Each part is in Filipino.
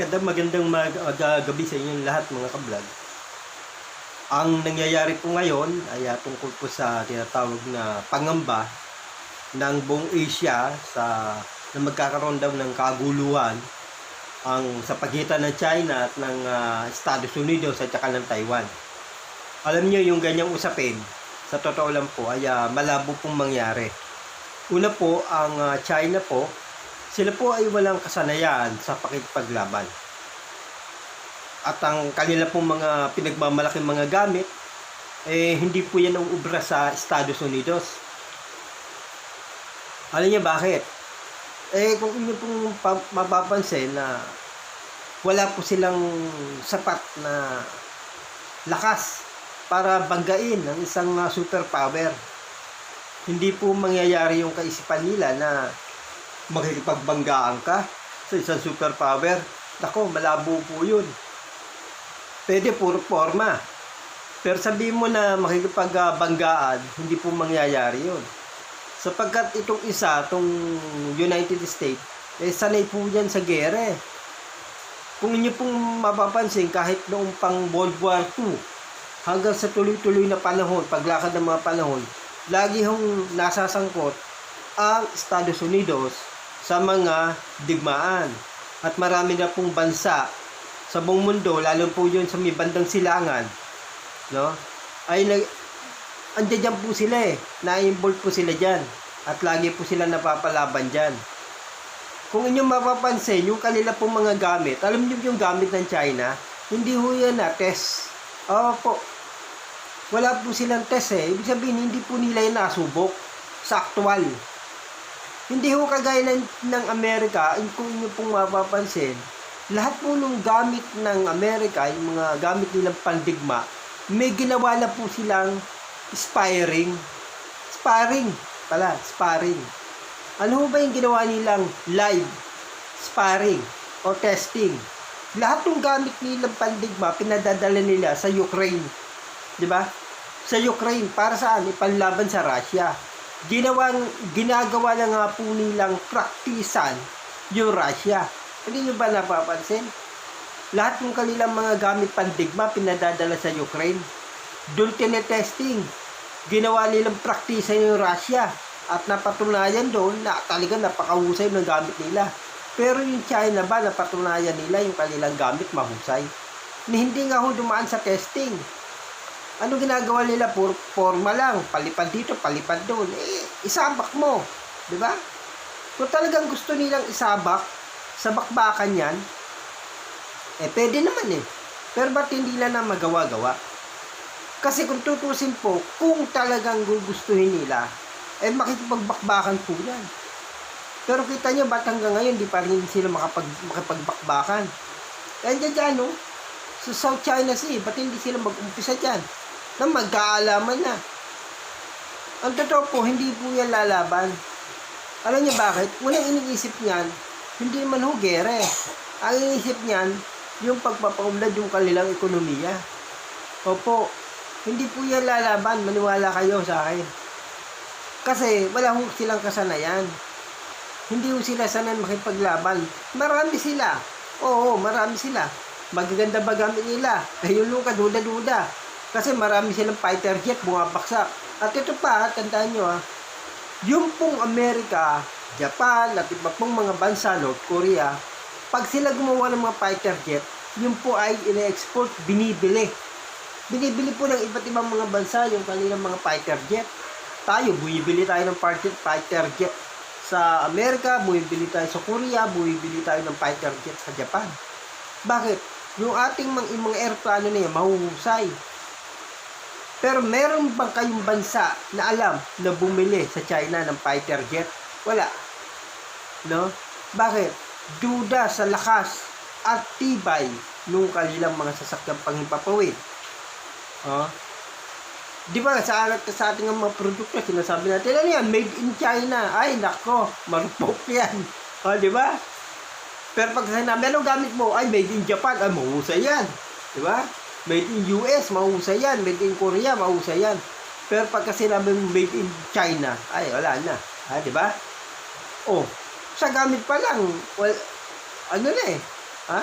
Magandang magandang mag, mag- gabi sa inyong lahat mga kablog. Ang nangyayari po ngayon ay ah, tungkol po sa tinatawag na pangamba ng buong Asia sa na magkakaroon daw ng kaguluhan ang sa pagitan ng China at ng ah, Estados Unidos at saka ng Taiwan. Alam niyo yung ganyang usapin, sa totoo lang po ay ah, malabo pong mangyari. Una po, ang ah, China po, sila po ay walang kasanayan sa pakikipaglaban. At ang kanila pong mga pinagmamalaking mga gamit, eh hindi po yan ang ubra sa Estados Unidos. Alam niyo bakit? Eh kung inyo pong pa- mapapansin na wala po silang sapat na lakas para banggain ang isang uh, superpower. Hindi po mangyayari yung kaisipan nila na makikipagbanggaan ka sa isang superpower. Nako, malabo po yun. Pwede puro forma. Pero sabihin mo na makikipagbanggaan, hindi po mangyayari yun. Sapagkat itong isa, itong United States, eh sanay po yan sa gere. Kung inyo pong mapapansin, kahit noong pang World War II, hanggang sa tuloy-tuloy na panahon, paglakad ng mga panahon, lagi hong nasasangkot ang Estados Unidos sa mga digmaan. At marami na pong bansa sa buong mundo, lalo po yun sa may bandang silangan, no? Ay nag andiyan dyan po sila eh. Na-involve po sila dyan. At lagi po sila napapalaban dyan. Kung inyong mapapansin, yung kanila pong mga gamit, alam niyo yung gamit ng China, hindi ho yan na test. Oo po. Wala po silang test eh. Ibig sabihin, hindi po nila yung nasubok sa actual. Hindi ho kagaya ng, ng Amerika, kung inyo pong mapapansin, lahat po ng gamit ng Amerika, yung mga gamit nilang pandigma, may ginawa na po silang sparring. Sparring pala, sparring. Ano ba yung ginawa nilang live sparring o testing? Lahat ng gamit nilang pandigma, pinadadala nila sa Ukraine. Di ba? Sa Ukraine, para saan? Ipanlaban sa Russia. Ginawang, ginagawa na nga po nilang praktisan yung Russia. Hindi nyo ba napapansin? Lahat ng kanilang mga gamit pandigma, pinadadala sa Ukraine. Doon tinetesting. Ginawa nilang praktisan yung Russia. At napatunayan doon na talaga napakahusay ng gamit nila. Pero yung China ba, napatunayan nila yung kanilang gamit mahusay. Na hindi nga ho dumaan sa testing. Ano ginagawa nila? Puro forma lang. Palipad dito, palipad doon. Eh, isabak mo. Di ba? Kung talagang gusto nilang isabak, sa bakbakan yan, eh, pwede naman eh. Pero ba't hindi nila na magawa-gawa? Kasi kung tutusin po, kung talagang gugustuhin nila, eh makikipagbakbakan po yan. Pero kita nyo, ba't hanggang ngayon, di pa rin sila makapag, makipagbakbakan? Eh, dyan dyan, no? Sa South China Sea, ba't hindi sila mag-umpisa dyan? Na magkaalaman na. Ang totoo po, hindi po yan lalaban. Alam niyo bakit? Unang iniisip niyan, hindi man ho gere. Ang iniisip niyan, yung pagpapaunlad yung kanilang ekonomiya. Opo, hindi po yan lalaban. Maniwala kayo sa akin. Kasi wala ho silang kasanayan. Hindi ho sila sanay makipaglaban. Marami sila. Oo, marami sila. Magaganda ba gamit nila? Eh, yung luka, duda-duda. Kasi marami silang fighter jet, bumabaksak. At ito pa, tandaan nyo ha, yung pong Amerika, Japan, at iba pong mga bansa, North Korea, pag sila gumawa ng mga fighter jet, yun po ay ine-export, binibili. Binibili po ng iba't ibang mga bansa yung kanilang mga fighter jet. Tayo, bumibili tayo ng fighter, fighter jet sa Amerika, bumibili tayo sa Korea, bumibili tayo ng fighter jet sa Japan. Bakit? Yung ating mga, mga aeroplano na yan, mahuhusay. Pero meron bang kayong bansa na alam na bumili sa China ng fighter jet? Wala. No? Bakit? Duda sa lakas at tibay nung kanilang mga sasakyang panghimpapawid. Oh. Di ba sa, sa ating mga produkto, sinasabi natin, ano yan, made in China. Ay, nako, marupok yan. O, di ba? Pero pag sinabi, ano gamit mo? Ay, made in Japan. Ay, mahusay yan. Di ba? Made in US, mahusay yan. Made in Korea, mahusay yan. Pero pagka sinabi made in China, ay, wala na. Ha, di ba? Oh, sa gamit pa lang, well, ano na eh. Ha?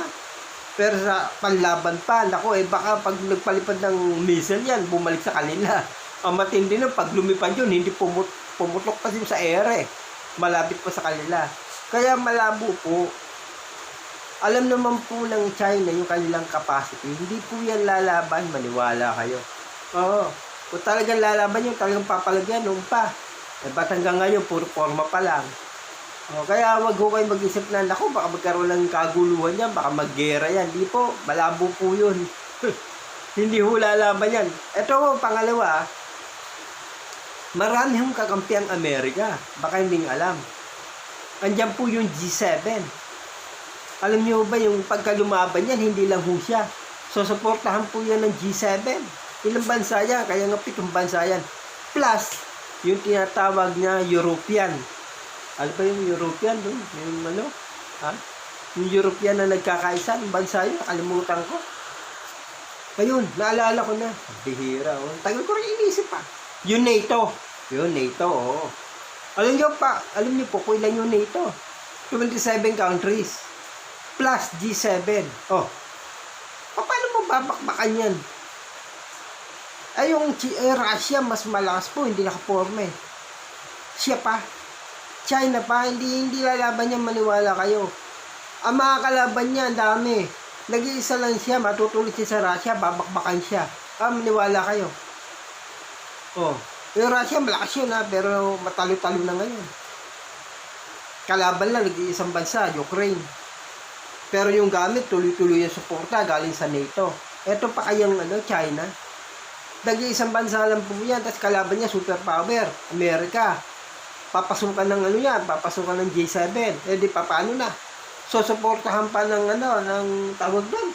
Pero sa panlaban pa, nako eh, baka pag nagpalipad ng missile yan, bumalik sa kanila. Ang matindi nun, pag lumipad yun, hindi pumut pumutok din sa ere. Malapit pa sa kanila. Kaya malabo po. Alam naman po ng China yung kanilang capacity. Hindi po yan lalaban, maniwala kayo. Oo. Kung talagang lalaban yun, talagang papalagyan, noon pa. Eh, ba't hanggang ngayon, puro forma pa lang. O, kaya wag ho kayo mag-isip na, naku, baka magkaroon ng kaguluhan yan, baka maggera yan. Di po, malabo po yun. Hindi ho lalaban yan. Ito ho, pangalawa, marami hong kakampi ang Amerika. Baka hindi alam. Andyan po yung G7. Alam niyo ba yung pagkalumaban yan, hindi lang ho siya. So, supportahan po yan ng G7. Ilang bansa yan? Kaya nga pitong bansa yan. Plus, yung tinatawag na European. Ano ba yung European doon? Yung ano? Ha? Yung European na nagkakaisa, yung bansa yun, nakalimutan ko. Ayun, naalala ko na. Bihira, oh. Tagal ko rin inisip pa. Yung NATO. Yung NATO, oo. Alam niyo pa, alam niyo po kung ilan yung NATO. 27 countries. Plus G7. Oh. Pa- Paano mo babakbakan yan? Ay, yung eh, Russia, mas malakas po, hindi nakaporme. Siya pa. China pa, hindi, hindi lalaban niya, maniwala kayo. Ang mga kalaban niya, dami. Nag-iisa lang siya, matutulid siya sa Russia, babakbakan siya. Ah, maniwala kayo. Oh. Yung Russia, malakas yun ha, pero matalo-talo na ngayon. Kalaban lang, nag-iisang bansa, Ukraine. Pero yung gamit, tuloy-tuloy yung suporta galing sa NATO. Ito pa kayang ano, China. Nag-iisang bansa lang po yan, tapos kalaban niya, superpower, Amerika. Papasukan ng ano yan, papasukan ng G7. Eh di pa, paano na? So, suportahan pa ng ano, ng tawag doon,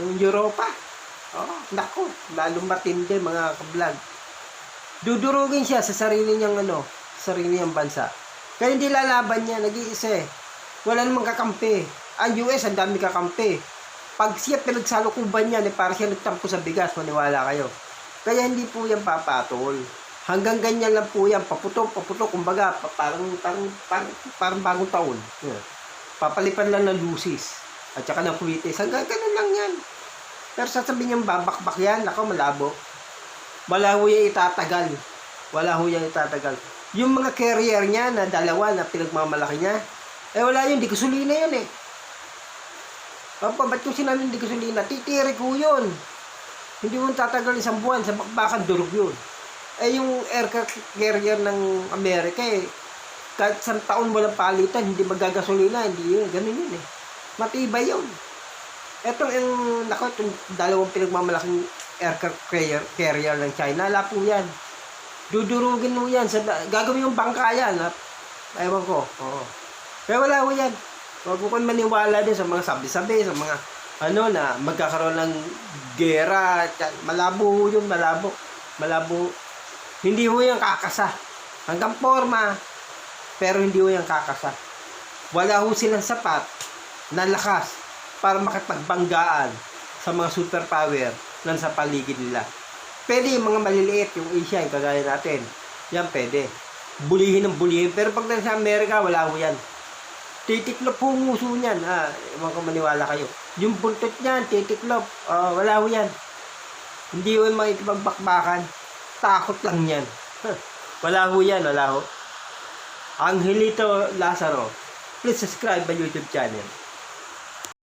ng Europa. Oh, nako, lalong matindi mga kablog. Dudurugin siya sa sarili niyang ano, sarili niyang bansa. Kaya hindi lalaban niya, nag-iisa eh. Wala namang kakampi. Ang US, ang dami kakampi. Pag siya pinagsalukuban niya, eh, para siya nagtampo sa bigas, maniwala kayo. Kaya hindi po yan papatol. Hanggang ganyan lang po yan, paputok, paputok, kumbaga, pa- parang, parang, parang, parang bagong taon. Yeah. Papalipan lang ng lusis. At saka ng kulitis. Hanggang ganun lang yan. Pero sasabihin niyang babakbak yan, ako malabo. Wala ho yan itatagal. Wala ho yan itatagal. Yung mga carrier niya na dalawa na pinagmamalaki niya, eh wala yun, di gasolina yun eh. Papa, ba't ko sinabi hindi gasolina? Titirik ho yun. Hindi mo tatagal isang buwan, sa bakbakan durog yun. Eh yung aircraft carrier ng Amerika eh, kahit isang taon walang palitan, hindi magagasolina, hindi yun, ganun yun eh. Matibay yun. Etong yung, nako, itong dalawang pinagmamalaking aircraft carrier, carrier ng China, wala po yan. Dudurugin mo yan, sa, gagawin yung bangka yan, ha? Ewan ko, oo. Kaya wala ko yan. Huwag mo maniwala din sa mga sabi-sabi, sa mga ano na magkakaroon ng gera, malabo yun, malabo. Malabo. Hindi ho yan kakasa. Hanggang forma, pero hindi ho yan kakasa. Wala ho silang sapat na lakas para makipagbanggaan sa mga superpower na sa paligid nila. Pwede yung mga maliliit, yung Asia, yung kagaya natin. Yan pwede. Bulihin ng bulihin. Pero pag nasa Amerika, wala ho yan. Titiklop po ang nguso niyan. Ah, ewan ko maniwala kayo. Yung buntot niyan, titiklop. Ah, wala ho yan. Hindi ho yung mga ikipagbakbakan. Takot lang yan. Wala ho yan, wala ho. Angelito Lazaro. Please subscribe my YouTube channel.